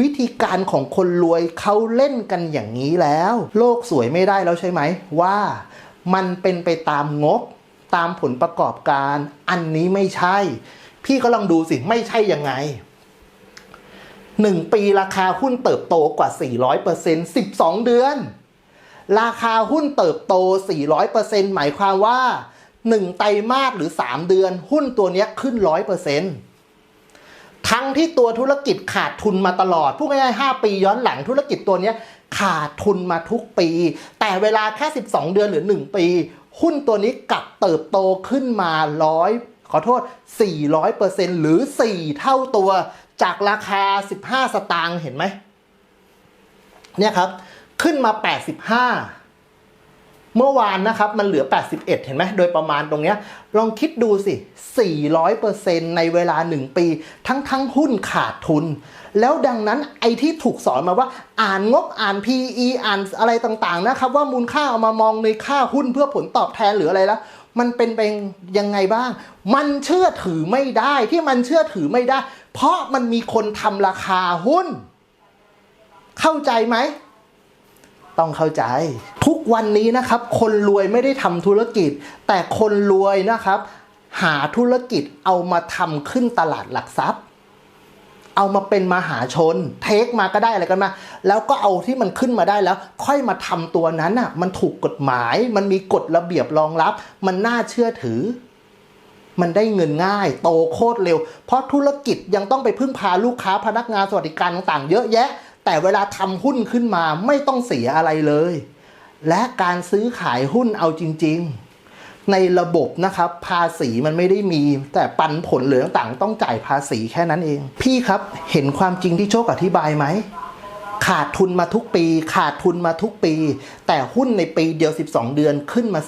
วิธีการของคนรวยเขาเล่นกันอย่างนี้แล้ว โลกสวยไม่ได้แล้วใช่ไหม ว่ามันเป็นไปตามงบ ตามผลประกอบการ อันนี้ไม่ใช่ พี่ก็ลองดูสิ ไม่ใช่ยังไงหนึ่งปีราคาหุ้นเติบโตกว่า 400% 12 เดือน ราคาหุ้นเติบโต 400%หมายความว่า 1 ไตรมาสหรือ 3 เดือน หุ้นตัวนี้ขึ้น 100% ทั้งที่ตัวธุรกิจขาดทุนมาตลอดพูดง่ายๆ5ปีย้อนหลังธุรกิจตัวนี้ขาดทุนมาทุกปี แต่เวลาแค่ 12 เดือนหรือ 1 ปี หุ้นตัวนี้กลับเติบโตขึ้นมาร้อยขอโทษ 400%หรือ 4 เท่าตัวจากราคา 15 สตางค์เห็นไหมเนี่ยครับ ขึ้นมา 85 เมื่อวานนะครับมันเหลือ 81 เห็นไหมโดยประมาณตรงเนี้ยลองคิดดูสิ 400%ในเวลา 1 ปี ทั้งทั้งหุ้นขาดทุน แล้วดังนั้นไอ้ที่ถูกสอนมาว่า อ่านงบอ่าน PE อ่านอะไรต่างๆนะครับ ว่ามูลค่าเอามามองในค่าหุ้นเพื่อผลตอบแทนหรืออะไรแล้วมันเป็นไปยังไงบ้าง มันเชื่อถือไม่ได้ที่มันเชื่อถือไม่ได้ เพราะมันมีคนทำราคาหุ้น เข้าใจไหม ต้องเข้าใจ ทุกวันนี้นะครับ คนรวยไม่ได้ทำธุรกิจ แต่คนรวยนะครับ หาธุรกิจเอามาทำขึ้นตลาดหลักทรัพย์ เอามาเป็นมหาชน เทคมาก็ได้อะไรกันมา แล้วก็เอาที่มันขึ้นมาได้แล้ว ค่อยมาทำตัวนั้นอะ มันถูกกฎหมาย มันมีกฎระเบียบรองรับ มันน่าเชื่อถือมันได้เงินง่าย โตโคตรเร็ว เพราะธุรกิจยังต้องไปพึ่งพาลูกค้าพนักงานสวัสดิการต่างๆ เยอะแยะ แต่เวลาทำหุ้นขึ้นมาไม่ต้องเสียอะไรเลย และการซื้อขายหุ้นเอาจริง ๆ ในระบบนะครับ ภาษีมันไม่ได้มี แต่ปันผลเหลือต่างต้องจ่ายภาษีแค่นั้นเอง พี่ครับเห็นความจริงที่โชคอธิบายไหม ขาดทุนมาทุกปี ขาดทุนมาทุกปี แต่หุ้นในปีเดียว 12 เดือนขึ้นมา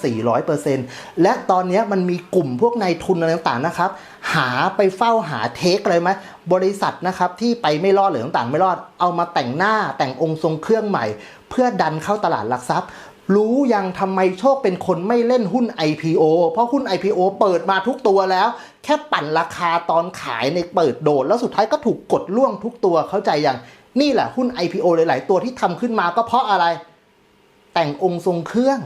400%และตอนนี้มันมีกลุ่มพวกนายทุนอะไรต่างๆนะครับ หาไปเฝ้าหาเทคอะไรไหมบริษัทนะครับที่ไปไม่รอดหรือต่างๆ ไม่รอดเอามาแต่งหน้าแต่งองค์ทรงเครื่องใหม่ เพื่อดันเข้าตลาดหลักทรัพย์ รู้ยังทำไมโชคเป็นคนไม่เล่นหุ้น IPO เพราะหุ้น IPO เปิดมาทุกตัวแล้ว แค่ปั่นราคาตอนขายในเปิดโดด แล้วสุดท้ายก็ถูกกดล่วงทุกตัวเข้าใจยัง นี่แหละหุ้น IPO หลาย ๆ ตัวที่ทำขึ้นมาก็เพราะอะไร แต่งองค์ทรงเครื่อง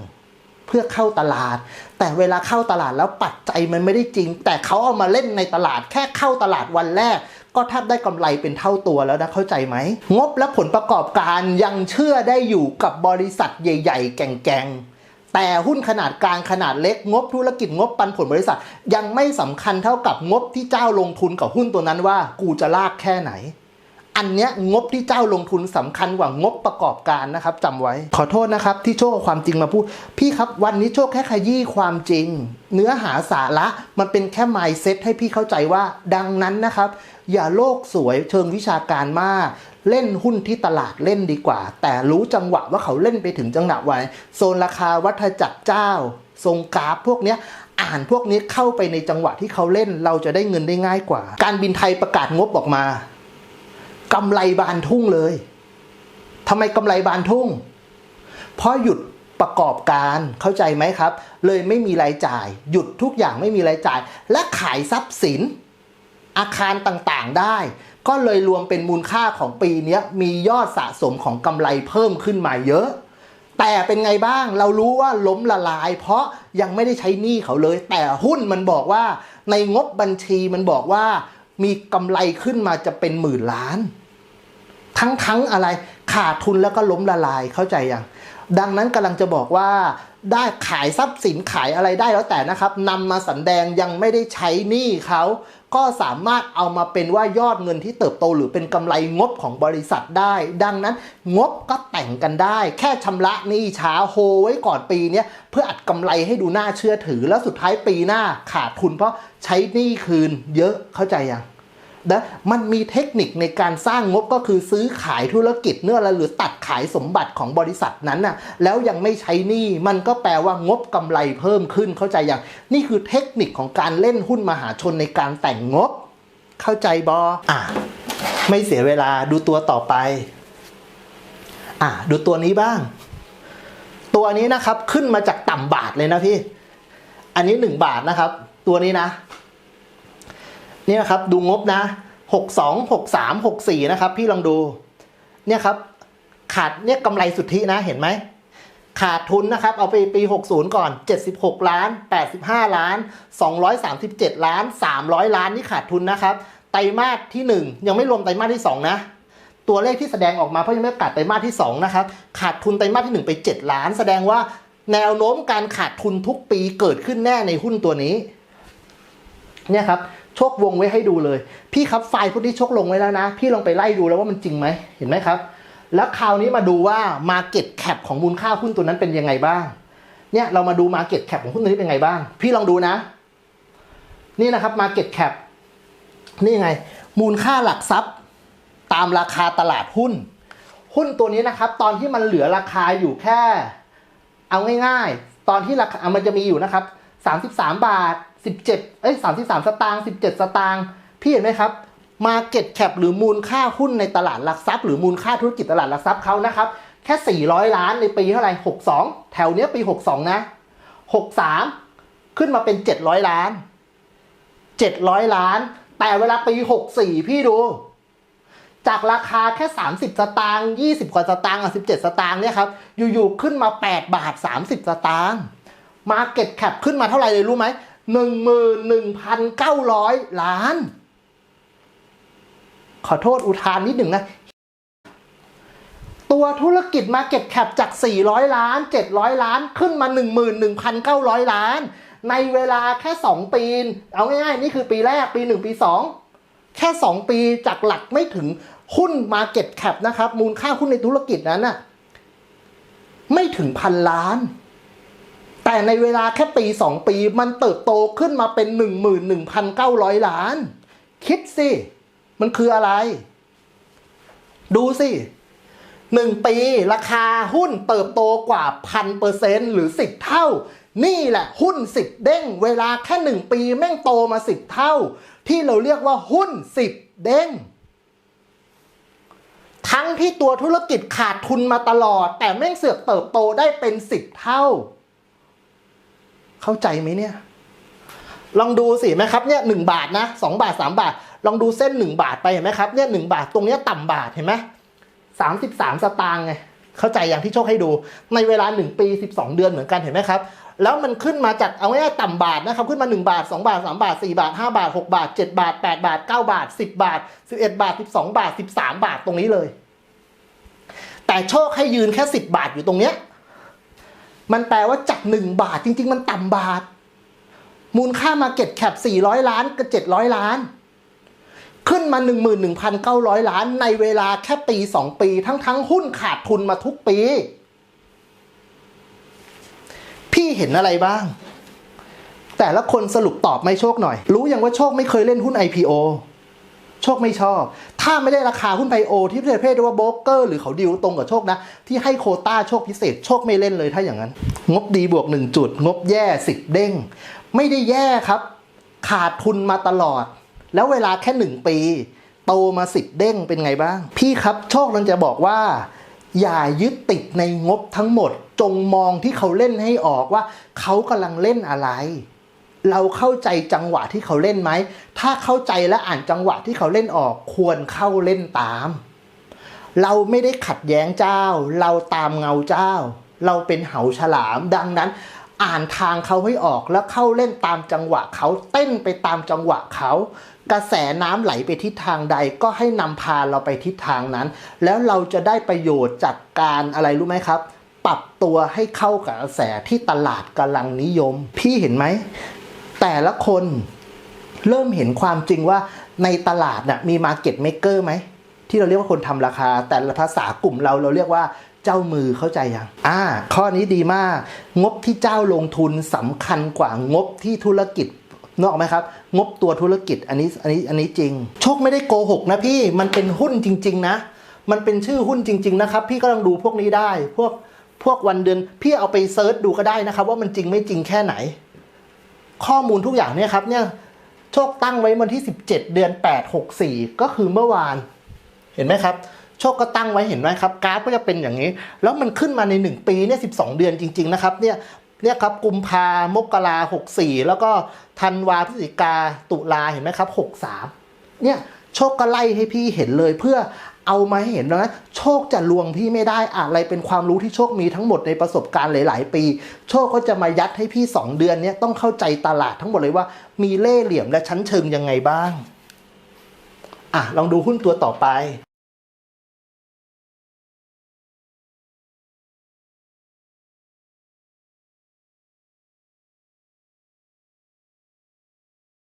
เพื่อเข้าตลาด แต่เวลาเข้าตลาดแล้วปัจจัยมันไม่ได้จริง แต่เขาเอามาเล่นในตลาดแค่เข้าตลาดวันแรก ก็แทบได้กำไรเป็นเท่าตัวแล้วนะเข้าใจไหม งบและผลประกอบการยังเชื่อได้อยู่กับบริษัทใหญ่ ๆ แก่งๆ แต่หุ้นขนาดกลางขนาดเล็กงบธุรกิจงบปันผลบริษัท ยังไม่สำคัญเท่ากับงบที่เจ้าลงทุนกับหุ้นตัวนั้นว่า กูจะลากแค่ไหน อันเนี้ยงบที่เจ้าลงทุนสำคัญกว่างบประกอบการนะครับจำไว้ ขอโทษนะครับที่โชคความจริงมาพูด พี่ครับวันนี้โชคแค่ขยี้ความจริง เนื้อหาสาระมันเป็นแค่ mindset ให้พี่เข้าใจว่าดังนั้นนะครับ อย่าโลกสวยเชิงวิชาการมาก เล่นหุ้นที่ตลาดเล่นดีกว่า แต่รู้จังหวะว่าเขาเล่นไปถึงจังหวะไหนโซนราคาวัฏจักรเจ้า ทรงกราฟพวกเนี้ยอ่านพวกนี้เข้าไปในจังหวะที่เขาเล่นเราจะได้เงินได้ง่ายกว่า การบินไทยประกาศงบออกมา กำไรบานทุ่งเลยทำไมกำไรบานทุ่ง เพราะหยุดประกอบการเข้าใจไหมครับ เลยไม่มีรายจ่าย หยุดทุกอย่างไม่มีรายจ่าย และขายทรัพย์สิน อาคารต่างๆได้ ก็เลยรวมเป็นมูลค่าของปีนี้มียอดสะสมของกำไรเพิ่มขึ้นมาเยอะ แต่เป็นไงบ้างเรารู้ว่าล้มละลาย เพราะยังไม่ได้ใช้หนี้เขาเลย แต่หุ้นมันบอกว่า ในงบบัญชีมันบอกว่า มีกำไรขึ้นมาจะเป็นหมื่นล้าน ทั้งทั้งอะไรขาดทุนแล้วก็ล้มละลายเข้าใจยังดังนั้นกำลังจะบอกว่าได้ขายทรัพย์สินขายอะไรได้แล้วแต่นะครับนำมาสันแดงยังไม่ได้ใช้หนี้เขาก็สามารถเอามาเป็นว่ายอดเงินที่เติบโตหรือเป็นกำไรงบของบริษัทได้ ดังนั้นงบก็แต่งกันได้ แค่ชำระหนี้ช้าโฮไว้ก่อนปีนี้เพื่ออัดกำไรให้ดูน่าเชื่อถือแล้วสุดท้ายปีหน้าขาดทุนเพราะใช้หนี้คืนเยอะเข้าใจยัง นะมันมีเทคนิคในการสร้างงบก็คือซื้อขายธุรกิจเนื้ออะไรหรือตัดขายสมบัติของบริษัทนั้นน่ะแล้วยังไม่ใช้หนี้มันก็แปลว่างบกำไรเพิ่มขึ้นเข้าใจอย่าง นี่คือเทคนิคของการเล่นหุ้นมหาชนในการแต่งงบ เข้าใจบออะไม่เสียเวลาดูตัวต่อไป อะดูตัวนี้บ้าง ตัวนี้นะครับขึ้นมาจากต่ำบาทเลยนะพี่ อันนี้หนึ่งบาทนะครับ ตัวนี้นะ นี่นะครับดูงบนะหกสองหกสามหกสี่นะครับ พี่ลองดู เนี่ยครับ ขาดเนี่ยกำไรสุทธินะเห็นไหม ขาดทุนนะครับ เอาไปปี 60 ก่อน 76 ล้าน 85 ล้าน 237 ล้าน 300 ล้านนี่ขาดทุนนะครับ ไตรมาสที่ 1 ยังไม่รวมไตรมาสที่ 2 นะตัวเลขที่แสดงออกมาเพราะยังไม่ประกาศไตรมาสที่ 2 นะครับ ขาดทุนไตรมาสที่ 1 ไป 7 ล้าน แสดงว่าแนวโน้มการขาดทุนทุกปีเกิดขึ้นแน่ในหุ้นตัวนี้ เนี่ยครับ ชควงไว้ให้ดูเลย พี่ครับไฟล์พวกนี้โชคลงไว้แล้วนะ พี่ลองไปไล่ดูแล้วว่ามันจริงไหมเห็นไหมครับ แล้วคราวนี้มาดูว่า Market Cap ของมูลค่าหุ้นตัวนั้นเป็นยังไงบ้าง เนี่ยเรามาดู Market Cap ของหุ้นตัวนี้เป็นไงบ้าง พี่ลองดูนะ นี่นะครับ Market Cap นี่ไง มูลค่าหลักทรัพย์ตามราคาตลาดหุ้น หุ้นตัวนี้นะครับ ตอนที่มันเหลือราคาอยู่แค่ เอาง่าย ๆ ตอนที่ราคามันจะมีอยู่นะครับ 33 บาท 17เอ้ย33 สตางค์17 สตางค์พี่เห็นไหมครับ Market Cap หรือมูลค่าหุ้นในตลาดหลักทรัพย์ หรือมูลค่าธุรกิจตลาดหลักทรัพย์เขานะครับ แค่ 400 ล้านในปีเท่าไหร่ 62 แถวเนี้ยปี 62 นะ 63 ขึ้นมาเป็น 700 ล้าน 700 ล้าน แต่เวลาปี 64 พี่ดู จากราคาแค่ 30 สตางค์20 กว่าสตางค์อะ17 สตางค์เนี่ยครับ อยู่ ๆ ขึ้นมา 8 บาท 30 สตางค์ Market Cap ขึ้นมาเท่าไหร่เลยรู้ไหม 11,900 ล้าน ขอโทษอุทานนิดหนึ่งนะ ตัวธุรกิจ Market Cap จาก 400 ล้าน 700 ล้านขึ้นมา 11,900 ล้าน ในเวลาแค่ 2 ปี เอาง่ายๆ นี่คือปีแรกปี 1 ปี 2 แค่ 2 ปีจากหลักไม่ถึงหุ้น Market Cap นะครับ มูลค่าหุ้นในธุรกิจนั้นน่ะไม่ถึงพันล้าน แต่ในเวลาแค่ปี 2 ปีมันเติบโตขึ้นมาเป็น 11,900 ล้าน คิดสิ มันคืออะไร ดูสิหนึ่งปีราคาหุ้นเติบโตกว่าพันเปอร์เซ็นหรือสิบเท่า นี่แหละหุ้นสิบเด้ง เวลาแค่หนึ่งปีแม่งโตมาสิบเท่า ที่เราเรียกว่าหุ้นสิบเด้งทั้งที่ตัวธุรกิจขาดทุนมาตลอด แต่แม่งเสือกเติบโตได้เป็นสิบเท่า เข้าใจไหมเนี่ย ลองดูสิไหมครับเนี่ยหนึ่งบาทนะสองบาทสามบาท ลองดูเส้นหนึ่งบาทไปเห็นไหมครับเนี่ยหนึ่งบาทตรงเนี้ยต่ำบาทเห็นไหมสามสิบสามสตางค์ไงเข้าใจอย่างที่โชคให้ดู ในเวลาหนึ่งปีสิบสองเดือนเหมือนกันเห็นไหมครับแล้วมันขึ้นมาจากเอาง่ายๆต่ำบาทนะครับขึ้นมาหนึ่งบาทสองบาทสามบาทสี่บาทห้าบาทหกบาทเจ็ดบาทแปดบาทเก้าบาทสิบบาทสิบเอ็ดบาทสิบสองบาทสิบสามบาทตรงนี้เลย แต่โชคให้ยืนแค่สิบบาทอยู่ตรงเนี้ย มันแปลว่าจากหนึ่งบาทจริง ๆ มันต่ำบาท มูลค่ามาเก็ตแคป400 ล้านกับ 700 ล้าน ขึ้นมา 11,900 ล้านในเวลาแค่ปี 2 ปี ทั้งทั้งๆหุ้นขาดทุนมาทุกปี พี่เห็นอะไรบ้าง แต่ละคนสรุปตอบไม่โชคหน่อย รู้ยังว่าโชคไม่เคยเล่นหุ้น IPO โชคไม่ชอบ ถ้าไม่ได้ราคาหุ้นไพโอที่ประเภทเรียกว่าโบรกเกอร์หรือเขาดิวตรงกับโชคนะ ที่ให้โคต้าโชคพิเศษ โชคไม่เล่นเลยถ้าอย่างนั้น งบดีบวกหนึ่งจุด งบแย่สิบเด้ง ไม่ได้แย่ครับ ขาดทุนมาตลอด แล้วเวลาแค่หนึ่งปี โตมาสิบเด้งเป็นไงบ้าง พี่ครับโชคนันจะบอกว่า อย่ายึดติดในงบทั้งหมด จงมองที่เขาเล่นให้ออกว่า เขากำลังเล่นอะไร เราเข้าใจจังหวะที่เขาเล่นไหม ถ้าเข้าใจและอ่านจังหวะที่เขาเล่นออกควรเข้าเล่นตาม เราไม่ได้ขัดแย้งเจ้า เราตามเงาเจ้า เราเป็นเหาฉลาม ดังนั้น อ่านทางเขาให้ออกแล้วเข้าเล่นตามจังหวะเขาเต้นไปตามจังหวะเขากระแสน้ำไหลไปทิศทางใดก็ให้นำพาเราไปทิศทางนั้น แล้วเราจะได้ประโยชน์จากการอะไรรู้ไหมครับ ปรับตัวให้เข้ากับกระแสที่ตลาดกำลังนิยม พี่เห็นไหม แต่ละคนเริ่มเห็นความจริงว่าในตลาดน่ะมีมาเก็ตเมกเกอร์ไหม ที่เราเรียกว่าคนทำราคา แต่ภาษากลุ่มเราเราเรียกว่าเจ้ามือเข้าใจยัง อ่า ข้อนี้ดีมาก งบที่เจ้าลงทุนสำคัญกว่างบที่ธุรกิจนออกไหมครับ งบตัวธุรกิจอันนี้อันนี้อันนี้จริง โชคไม่ได้โกหกนะพี่มันเป็นหุ้นจริง ๆ นะ มันเป็นชื่อหุ้นจริง ๆ นะครับ พี่ก็ลองดูพวกนี้ได้ พวกพวกวันเดือนพี่เอาไปเซิร์ชดูก็ได้นะครับ ว่ามันจริงไม่จริงแค่ไหน ข้อมูลทุกอย่างเนี่ยครับเนี่ยโชคตั้งไว้วันที่ 17 เดือน 8 64 ก็คือเมื่อวาน เห็นไหมครับ โชคก็ตั้งไว้เห็นไหมครับกราฟก็จะเป็นอย่างนี้ แล้วมันขึ้นมาใน 1 ปีเนี่ย12 เดือนจริง ๆ นะครับเนี่ยเนี่ยครับกุมภามกรา64แล้วก็ธันวาพฤศจิกาตุลาเห็นไหมครับ63เนี่ยโชคก็ไล่ให้พี่เห็นเลยเพื่อ เอามาให้เห็นนะโชคจะลวงพี่ไม่ได้อะไรเป็นความรู้ที่โชคมีทั้งหมดในประสบการณ์หลาย ๆ ปี โชคก็จะมายัดให้พี่ 2 เดือนเนี้ยต้องเข้าใจตลาดทั้งหมดเลยว่า มีเล่เหลี่ยมและชั้นเชิงยังไงบ้าง อะลองดูหุ้นตัวต่อไป